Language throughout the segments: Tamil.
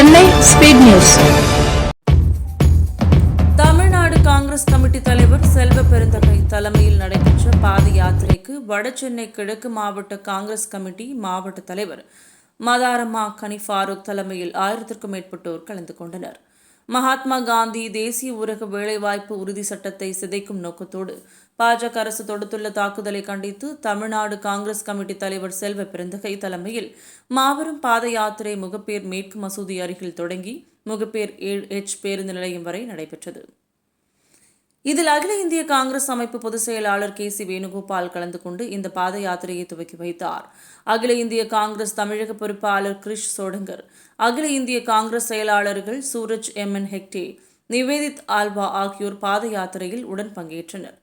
Chennai speed news. Tamil Nadu Congress committee தலைவர் செல்வ பெருந்தகை தலைமையில் நடைபெற்ற பாத யாத்திரைக்கு வடசென்னை கிழக்கு மாவட்ட காங்கிரஸ் கமிட்டி மாவட்ட தலைவர் மதாரம்மா கனி ஃபாரூக் தலைமையில் ஆயிரத்திற்கும் மேற்பட்டோர் கலந்து கொண்டனர். மகாத்மா காந்தி தேசிய ஊரக வேலைவாய்ப்பு உறுதி சட்டத்தை சிதைக்கும் நோக்கத்தோடு பாஜக அரசு தொடுத்துள்ள தாக்குதலை கண்டித்து தமிழ்நாடு காங்கிரஸ் கமிட்டி தலைவர் செல்வ பெருந்தகை தலைமையில் மாபெரும் பாத யாத்திரை முகப்பேர் மேற்கு மசூதி அருகில் தொடங்கி முகப்பேர் ஏழு எச் பேருந்து நிலையம் வரை நடைபெற்றது. இதில் அகில இந்திய காங்கிரஸ் அமைப்பு பொதுச் செயலாளர் கே சி வேணுகோபால் கலந்து கொண்டு இந்த பாத யாத்திரையை துவக்கி வைத்தார். அகில இந்திய காங்கிரஸ் தமிழக பொறுப்பாளர் கிரிஷ் சோடங்கர் அகில இந்திய காங்கிரஸ் செயலாளர்கள் சூரஜ் எம் என் ஹெக்டே நிவேதித் ஆல்வா ஆகியோர் பாத யாத்திரையில் உடன் பங்கேற்றனர்.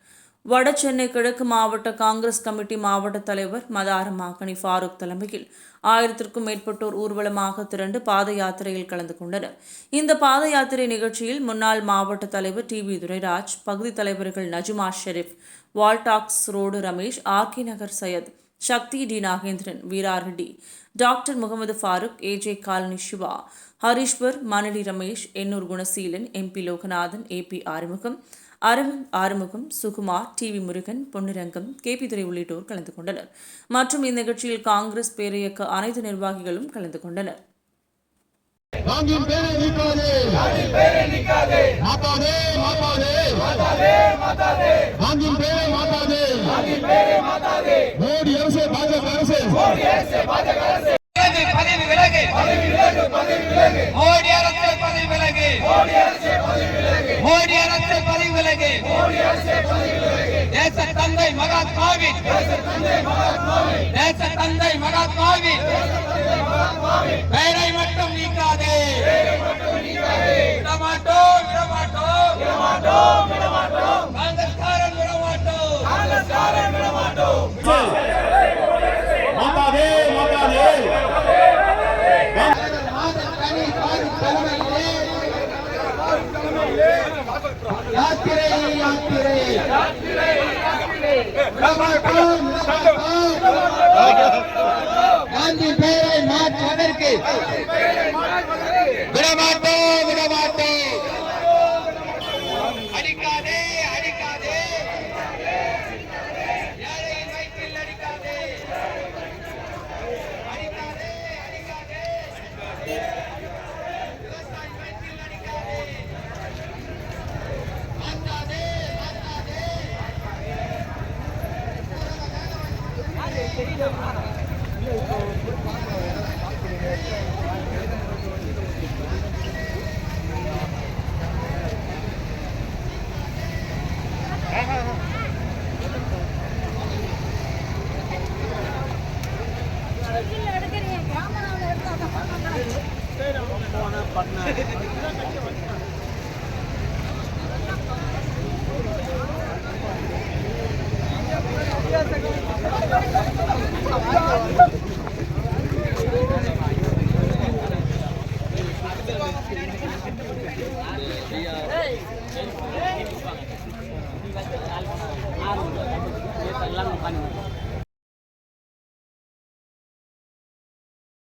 வட சென்னை கிழக்கு மாவட்ட காங்கிரஸ் கமிட்டி மாவட்ட தலைவர் மதாரம் மாகனி ஃபாரூக் தலைமையில் ஆயிரத்திற்கும் மேற்பட்டோர் ஊர்வலமாக திரண்டு பாத யாத்திரையில் கலந்து கொண்டனர். இந்த பாத யாத்திரை நிகழ்ச்சியில் முன்னாள் மாவட்ட தலைவர் டி வி துரைராஜ் பகுதி தலைவர்கள் Najuma Sharif wall tax road Ramesh R K Nagar Syed Sakthi D Nagendran Veera Reddy doctor Mohammed Farooq AJ colony Siva Harishwar Manali Ramesh Ennore Gunaseelan MP Loganathan A P Arumugam Aravind Arumugam Sukumar D V Murugan Ponnirangam K P Durai உள்ளிட்டோர் கலந்து கொண்டனர். மற்றும் இந்நிகழ்ச்சியில் காங்கிரஸ் பேரியக்க அனைத்து நிர்வாகிகளும் கலந்து கொண்டனர். மோடி அரசு பாஜக அரசு. விலகு, பதவி விலகு. மோடி அரசு பதவி விலகு. மோடி விலகு தேச தந்தை மகாத்மாவின். தேச தந்தை மகாத்மாவின். பெயரை மட்டும் நீக்காதே. விடமாட்டோம் விடமாட்டோம். விடமாட்டோம், எடுக்கிறீங்க.